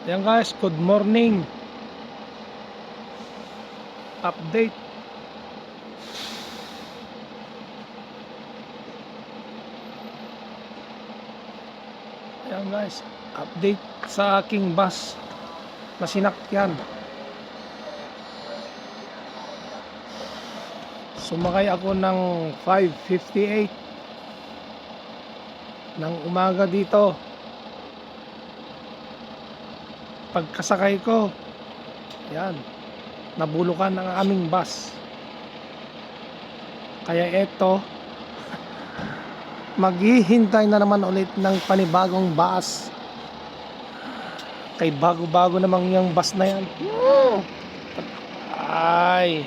Ayan guys, good morning. Update. Ayan guys, update sa aking bus na sinakyan. Sumakay ako ng 5.58 ng umaga dito. Pagkasakay ko, yan, nabulukan ang aming bus. Kaya eto, maghihintay na naman ulit ng panibagong bus. Kay bago-bago namang yung bus na yan. Ay.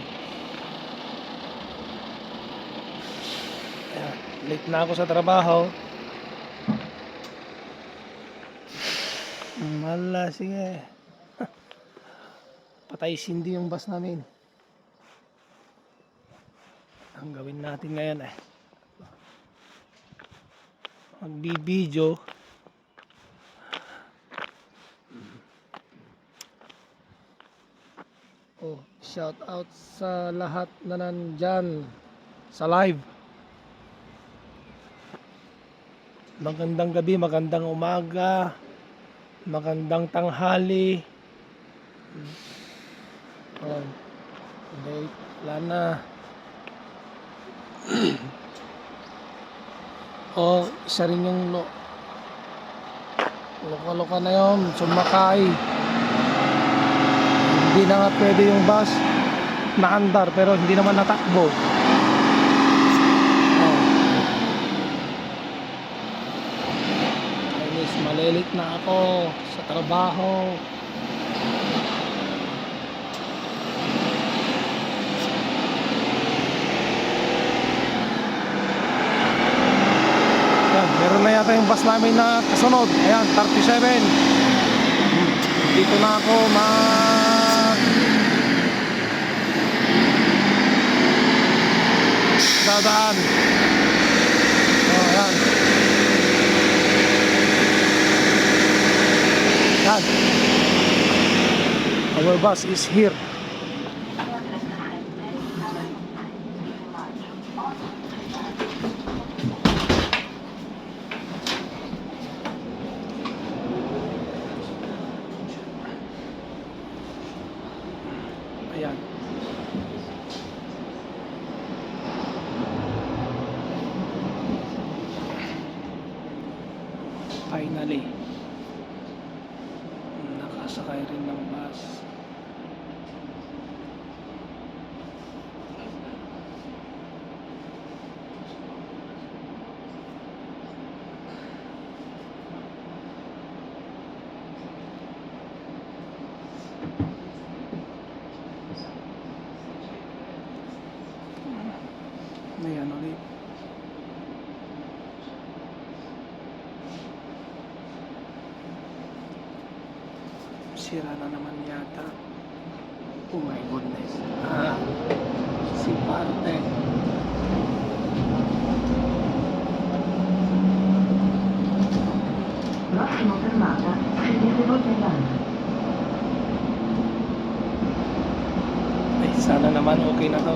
Late na ako sa trabaho. Mala, sige. Patay sindi yung bus namin. Ang gawin natin ngayon eh. Magbibideo. Oh, shout out sa lahat na nandyan sa live. Magandang gabi, magandang umaga, magandang tanghali. Oh, late, wala na. oh, isa rin yung lo loka-loka na yun, sumakay. Hindi na nga pwede yung bus naandar pero hindi naman natakbo. Oh. Malilit na ako sa trabaho. Yan, meron na yata yung bus namin na kasunod. Ayan, 37. Dito na ako mag dadaan. Bus is here. Sira na naman yata. Oh my goodness. Ah, si parte. Prossima fermata, seguite Volterrand. Ay, sana naman okay na to.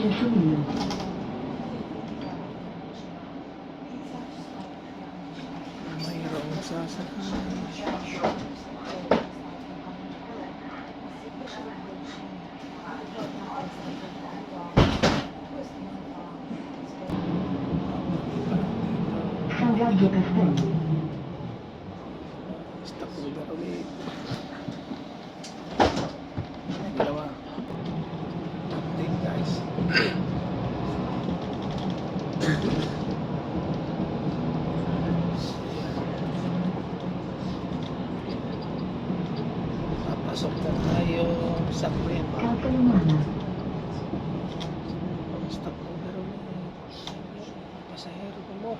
придумано. Шагат Декастель. Pasok na tayo sa problema. Stop ko pero pasahero ko mo.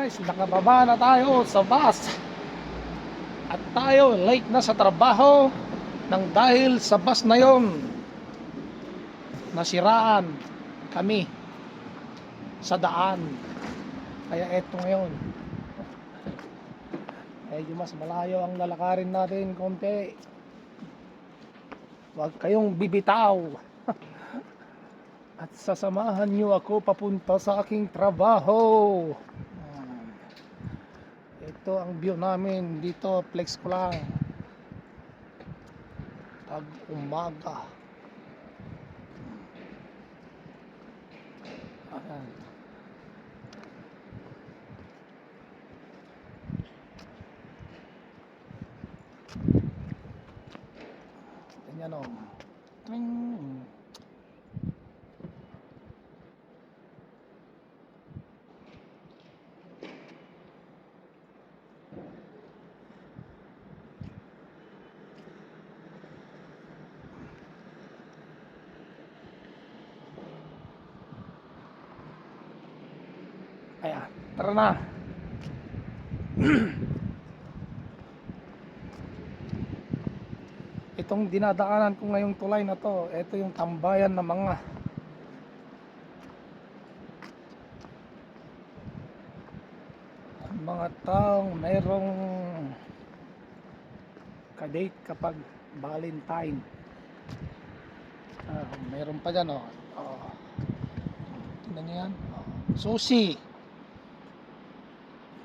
Guys, nakababa na tayo sa bus. At tayo late na sa trabaho nang dahil sa bus na yon nasiraan kami sa daan. Kaya eto ngayon, Medyo mas malayo ang lalakarin natin konti. Huwag kayong bibitaw. At sasamahan niyo ako papunta sa aking trabaho. Ito ang view namin dito, flex ko lang. Pag umaga. Ayan. Ganyan o. Tring. Ayan, tara na. Itong dinadaanan ko ngayong tulay na to, ito yung tambayan ng mga mga taong mayroong kadate kapag Valentine. Ah, mayroon pa dyan, oh. oh. Tingnan niyo yan. Oh. Susi.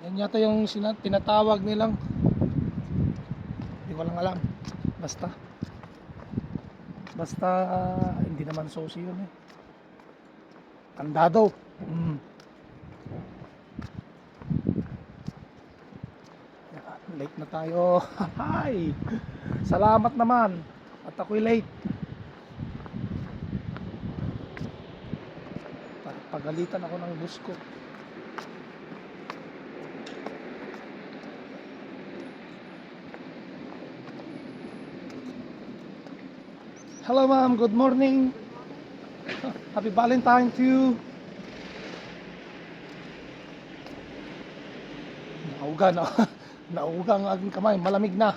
Yan yata yung sina- tinatawag nilang hindi ko lang alam. Basta. Basta ah, hindi naman susi yun eh. Kandado. Mm. Yan, Late na tayo. Hi! Salamat naman. At ako'y late. Pa- Pagalitan ako ng bus ko. Hello ma'am, good morning. Happy Valentine to you. Nauga na. Nauga ang aking kamay, malamig na.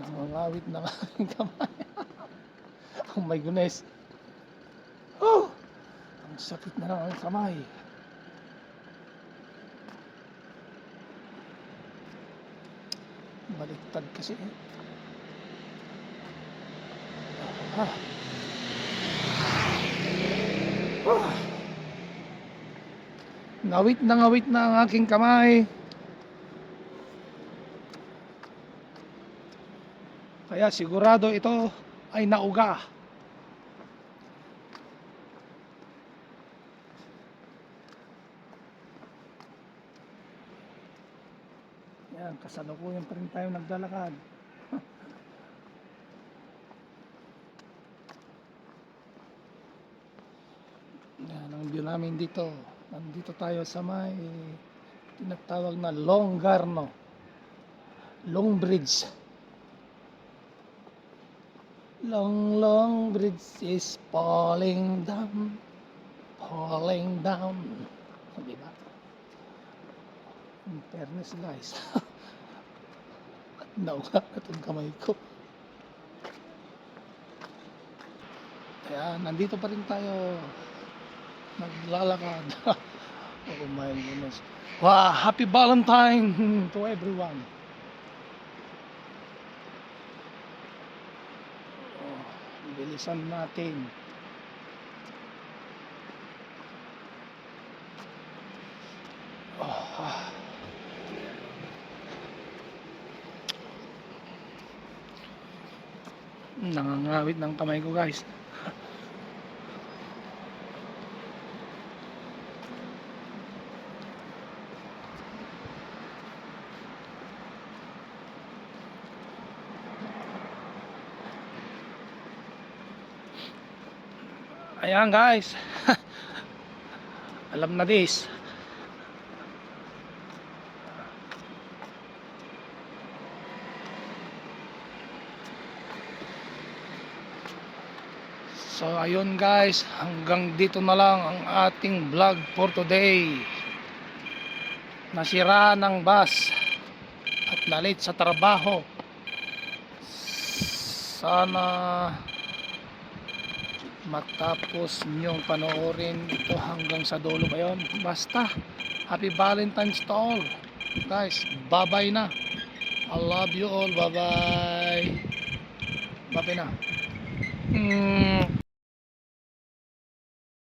Nangangawit na ang aking kamay. oh my goodness. Oh! Ang sakit na ng aking kamay. Baliktad kasi eh. Ah. Ah. Ngawit na ngawit na ang aking kamay. Kaya sigurado ito ay nauga. Yan, kasalukuyan pa rin tayo naglalakad. Yan ang view namin dito. Nandito tayo sa may tinatawag na Longgarno. Long Bridge. Long, long bridge is falling down. Falling down. Di ba? In fairness guys. Nauga na itong kamay ko. Kaya nandito pa rin tayo. Naglalakad. oh my goodness. Wow, happy Valentine to everyone. Oh, bilisan natin. Oh, ah. Nangangawit ng kamay ko guys. Ayan guys. Alam na this. So ayun guys, hanggang dito na lang ang ating vlog for today. Nasira ng bus at nalit sa trabaho. Sana matapos niyong panoorin ito hanggang sa dulo ba yun? Basta, happy Valentine's to all. Guys, bye-bye na. I love you all. Bye-bye. Bye-bye na. Mm.